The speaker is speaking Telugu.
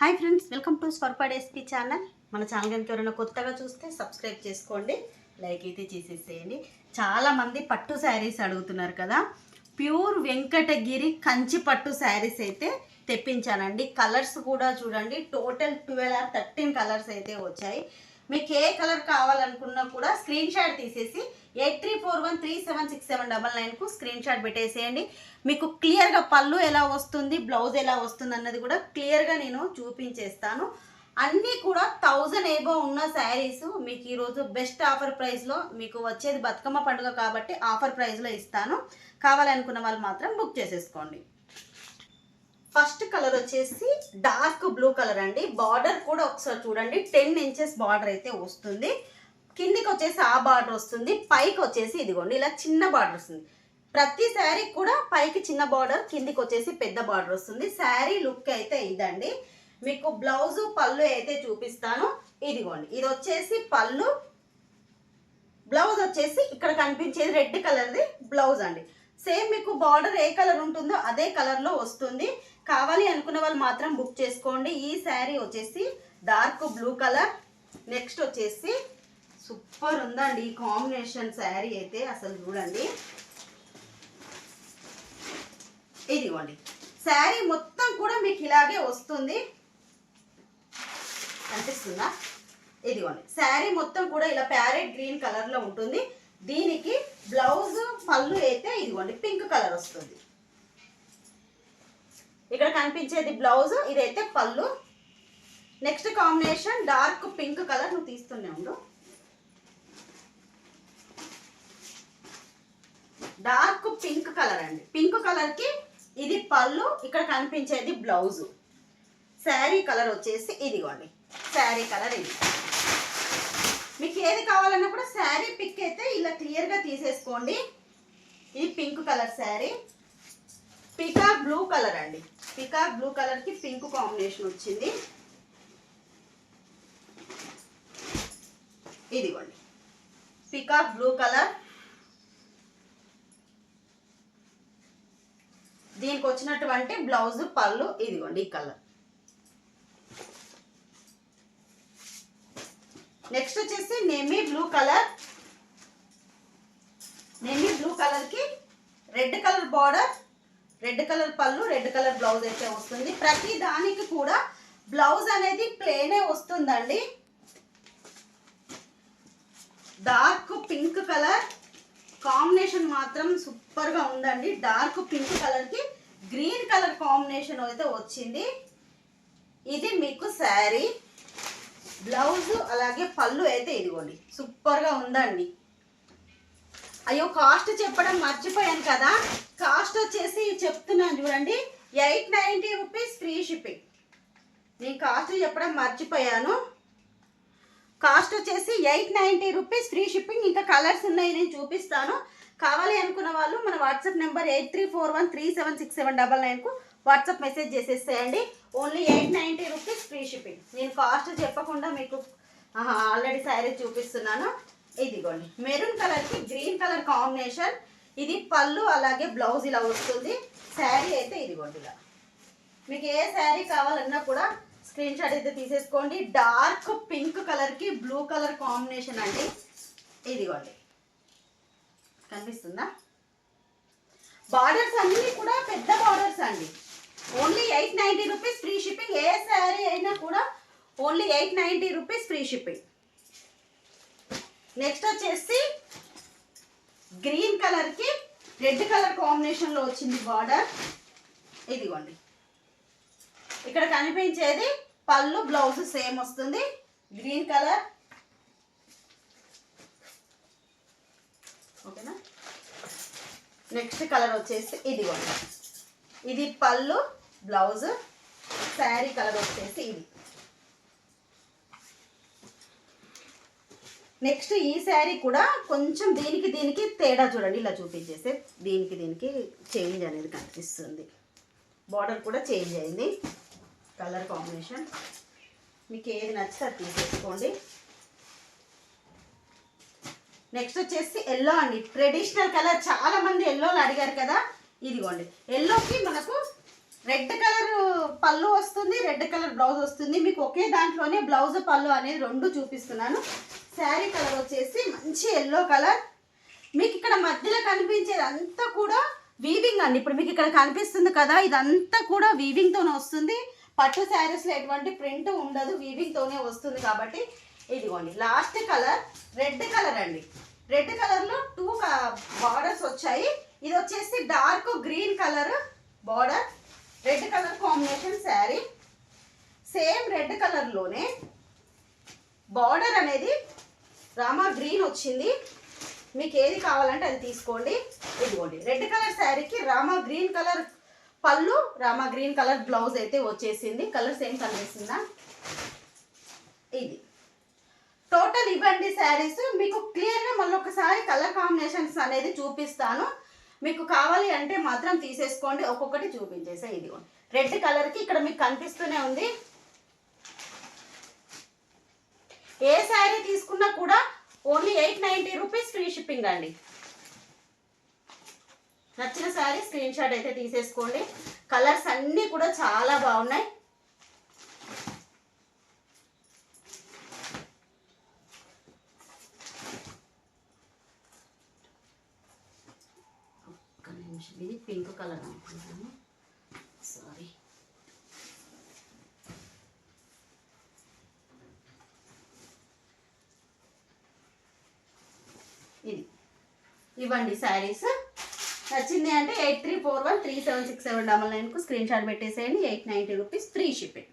హాయ్ ఫ్రెండ్స్ వెల్కమ్ టు స్వర్పాడ్ ఎస్పీ ఛానల్. మన ఛానల్ కనుక ఎవరైనా కొత్తగా చూస్తే సబ్స్క్రైబ్ చేసుకోండి లైక్ అయితే చేసేసేయండి. చాలామంది పట్టు శారీస్ అడుగుతున్నారు కదా. ప్యూర్ వెంకటగిరి కంచి పట్టు శారీస్ అయితే తెప్పించానండి. కలర్స్ కూడా చూడండి total twelve or thirteen colours అయితే వచ్చాయి. మీకు ఏ కలర్ కావాలనుకున్నా కూడా స్క్రీన్ షాట్ తీసేసి eight three four one three seven six seven double నైన్కు screen shot పెట్టేసేయండి. మీకు క్లియర్గా పళ్ళు ఎలా వస్తుంది బ్లౌజ్ ఎలా వస్తుంది అన్నది కూడా క్లియర్గా నేను చూపించేస్తాను. అన్నీ కూడా థౌజండ్ ఏబో ఉన్న శారీస్ మీకు ఈరోజు బెస్ట్ ఆఫర్ ప్రైస్లో మీకు వచ్చేది బతుకమ్మ పండుగ కాబట్టి ఆఫర్ ప్రైస్లో ఇస్తాను. కావాలనుకున్న వాళ్ళు మాత్రం బుక్ చేసేసుకోండి. ఫస్ట్ కలర్ వచ్చేసి డార్క్ బ్లూ కలర్ అండి. బార్డర్ కూడా ఒకసారి చూడండి. టెన్ ఇంచెస్ బార్డర్ అయితే వస్తుంది. కిందికి వచ్చేసి ఆ బార్డర్ వస్తుంది. పైకి వచ్చేసి ఇదిగోండి ఇలా చిన్న బార్డర్ వస్తుంది. ప్రతి శారీ కూడా పైకి చిన్న బార్డర్ కిందికి వచ్చేసి పెద్ద బార్డర్ వస్తుంది. శారీ లుక్ అయితే ఇదండి. మీకు బ్లౌజ్ పళ్ళు అయితే చూపిస్తాను. ఇదిగోండి ఇది వచ్చేసి పళ్ళు. బ్లౌజ్ వచ్చేసి ఇక్కడ కనిపించేది రెడ్ కలర్ది బ్లౌజ్ అండి. సేమ్ మీకు బార్డర్ ఏ కలర్ ఉంటుందో అదే కలర్లో వస్తుంది. కావాలి అనుకున్న వాళ్ళు మాత్రం బుక్ చేసుకోండి. ఈ శారీ వచ్చేసి డార్క్ బ్లూ కలర్. నెక్స్ట్ వచ్చేసి సూపర్ ఉందండి ఈ కాంబినేషన్ శారీ అయితే అసలు చూడండి. ఇదిగోండి. శారీ మొత్తం కూడా మీకు ఇలాగే వస్తుంది. కనిపిస్తుందా? ఇదిగోండి. శారీ మొత్తం కూడా ఇలా ప్యారెట్ గ్రీన్ కలర్లో ఉంటుంది. దీనికి బ్లౌజ్ పళ్ళు అయితే ఇదిగోండి పింక్ కలర్ వస్తుంది. ఇక్కడ కనిపించేది బ్లౌజ్ ఇదైతే పళ్ళు. Next combination dark pink colour నువ్వు తీస్తూనే ఉండు. డార్క్ పింక్ కలర్ అండి. పింక్ కలర్కి ఇది పళ్ళు ఇక్కడ కనిపించేది బ్లౌజు. శారీ కలర్ వచ్చేసి ఇదిగోండి. శారీ కలర్ ఇది. మీకు ఏది కావాలన్నా కూడా శారీ పిక్ అయితే ఇలా క్లియర్గా తీసేసుకోండి. ఇది pink colour sari peacock blue colour అండి. పికాక్ బ్లూ కలర్కి పింక్ కాంబినేషన్ వచ్చింది. ఇదిగోండి. Peacock blue colour. దీనికి వచ్చినటువంటి బ్లౌజ్ పళ్ళు ఇదిగోండి ఈ కలర్. నెక్స్ట్ వచ్చేసి navy blue colour. Navy blue కలర్కి red colour border red colour పళ్ళు రెడ్ కలర్ బ్లౌజ్ అయితే వస్తుంది. ప్రతి దానికి కూడా బ్లౌజ్ అనేది ప్లేనే వస్తుందండి. Dark pink colour. కాంబినేషన్ మాత్రం సూపర్గా ఉందండి. డార్క్ పింక్ కలర్కి గ్రీన్ కలర్ కాంబినేషన్ అయితే వచ్చింది. ఇది మీకు శారీ. బ్లౌజ్ అలాగే పళ్ళు అయితే ఇదిగోండి. సూపర్గా ఉందండి. అయ్యో కాస్ట్ చెప్పడం మర్చిపోయాను కదా. కాస్ట్ వచ్చేసి చెప్తున్నాను చూడండి. Eight ninety rupees free shipping నేను కాస్ట్ చెప్పడం మర్చిపోయాను. కాస్ట్ వచ్చేసి eight ninety rupees free shipping ఇంకా కలర్స్ ఉన్నాయి నేను చూపిస్తాను. కావాలి అనుకున్న వాళ్ళు మన WhatsApp number eight three four one three seven six seven double నైన్కు WhatsApp message చేసేసేయండి. Only eight ninety rupees free shipping నేను కాస్ట్ చెప్పకుండా మీకు ఆల్రెడీ శారీ చూపిస్తున్నాను. ఇదిగోండి. మెరూన్ కలర్కి గ్రీన్ కలర్ కాంబినేషన్. ఇది పళ్ళు అలాగే బ్లౌజ్ ఇలా వస్తుంది. శారీ అయితే ఇదిగోండి ఇలా. మీకు ఏ శారీ కావాలన్నా కూడా స్క్రీన్ షాట్ అయితే తీసేసుకోండి. డార్క్ పింక్ కలర్కి బ్లూ కలర్ కాంబినేషన్ అండి. ఇదిగోండి. కనిపిస్తుందా? బార్డర్స్ అన్నీ కూడా పెద్ద బార్డర్స్ అండి. Only eight ninety rupees free shipping. ఏ శారీ అయినా కూడా only eight ninety rupees free shipping. Next వచ్చేసి గ్రీన్ కలర్కి రెడ్ కలర్ కాంబినేషన్లో వచ్చింది బార్డర్. ఇదిగోండి. ఇక్కడ కనిపించేది పళ్ళు బ్లౌజ్ సేమ్ వస్తుంది. Green colour. ఓకేనా? నెక్స్ట్ కలర్ వచ్చేసి ఇదిగోండి. ఇది పళ్ళు బ్లౌజ్ శారీ కలర్ వచ్చేసి ఇది. నెక్స్ట్ ఈ శారీ కూడా కొంచెం దీనికి దీనికి తేడా చూడండి. ఇలా చూపించేస్తే దీనికి దీనికి చేంజ్ అనేది కనిపిస్తుంది. బార్డర్ కూడా చేంజ్ అయింది. కలర్ కాంబినేషన్ మీకు ఏది నచ్చితే అది తీసేసుకోండి. నెక్స్ట్ వచ్చేసి ఎల్లో అండి. ట్రెడిషనల్ కలర్ చాలా మంది ఎల్లోలు అడిగారు కదా. ఇదిగోండి. ఎల్లోకి మనకు రెడ్ కలర్ పళ్ళు వస్తుంది రెడ్ కలర్ బ్లౌజ్ వస్తుంది. మీకు ఒకే దాంట్లోనే బ్లౌజ్ పళ్ళు అనేది రెండు చూపిస్తున్నాను. శారీ కలర్ వచ్చేసి మంచి ఎల్లో కలర్. మీకు ఇక్కడ మధ్యలో కనిపించేది అంతా కూడా వీవింగ్ అండి. ఇప్పుడు మీకు ఇక్కడ కనిపిస్తుంది కదా ఇదంతా కూడా వీవింగ్తోనే వస్తుంది. పట్టు శారీస్లో ఎటువంటి ప్రింట్ ఉండదు వీవింగ్తోనే వస్తుంది కాబట్టి ఇదిగోండి లాస్ట్ కలర్ రెడ్ కలర్ అండి. రెడ్ కలర్లో టూ బార్డర్స్ వచ్చాయి. ఇది వచ్చేసి dark green colour border red colour combination sari. Same red కలర్లోనే బార్డర్ అనేది రామా గ్రీన్ వచ్చింది. మీకు ఏది కావాలంటే అది తీసుకోండి. ఇదిగోండి. రెడ్ కలర్ శారీకి రామా గ్రీన్ కలర్ పళ్ళు రామా గ్రీన్ కలర్ బ్లౌజ్ అయితే వచ్చేసింది. కలర్ సేమ్ కనిపిస్తుందా? ఇది. టోటల్ ఇవ్వండి శారీస్. మీకు క్లియర్గా మళ్ళీ ఒకసారి కలర్ కాంబినేషన్స్ అనేది చూపిస్తాను. మీకు కావాలి అంటే మాత్రం తీసేసుకోండి. ఒక్కొక్కటి చూపించేసా ఇది రెడ్ కలర్కి ఇక్కడ మీకు కనిపిస్తూనే ఉంది. ఏ శారీ తీసుకున్నా కూడా only eight ninety rupees free shipping అండి. నచ్చిన శారీ స్క్రీన్ షాట్ అయితే తీసేసుకోండి. కలర్స్ అన్నీ కూడా చాలా బాగున్నాయి. ఒక్క నిమిషం ఇది పింక్ కలర్ అనుకుంటాను ఇది. ఇవ్వండి శారీస్. నచ్చింది అంటే eight three four one three seven six seven double నైన్కు screen shot పెట్టేసేయండి. Eight ninety rupees free shipping.